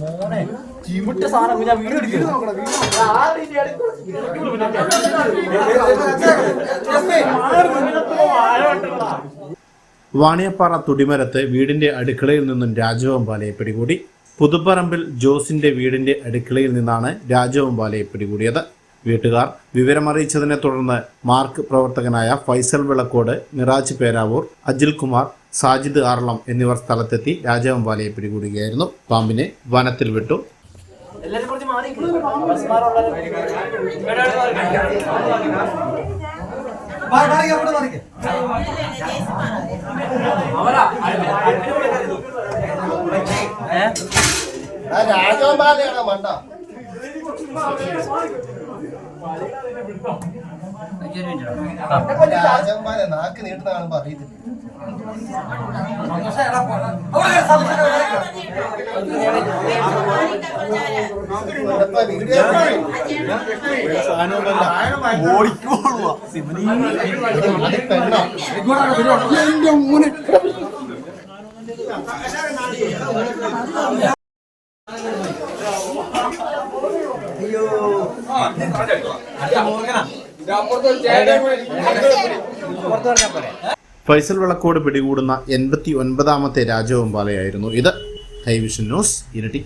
മോനെ. വാണിയപ്പാറ തുടിമരത്ത് വീടിന്റെ അടുക്കളയിൽ നിന്നും രാജവമ്പാലയെ പിടികൂടി. പുതുപ്പറമ്പിൽ ജോസിന്റെ വീടിന്റെ അടുക്കളയിൽ നിന്നാണ് രാജവമ്പാലയെ പിടികൂടിയത്. വീട്ടുകാർ വിവരമറിയിച്ചതിനെ തുടർന്ന് മാർക്ക് പ്രവർത്തകനായ ഫൈസൽ വിളക്കോട് നിറാജ് പേരാവൂർ അജിൽ കുമാർ സാജിദ് ആർളം എന്നിവർ സ്ഥലത്തെത്തി രാജവമ്പാലയെ പിടികൂടുകയായിരുന്നു. പാമ്പിനെ വനത്തിൽ വിട്ടു. രാജോപാലയാണ് മണ്ട രാജോപാല നാക്ക് പറയുന്നത് ഇപ്പൊ വീഡിയോ അത് പെണ്ണാ ഫൈസൽ വിളക്കോട് പിടികൂടുന്ന എൺപത്തി ഒൻപതാമത്തെ രാജവെമ്പാലയായിരുന്നു ഇത്. ഹൈവിഷൻ ന്യൂസ് ഇരട്ടി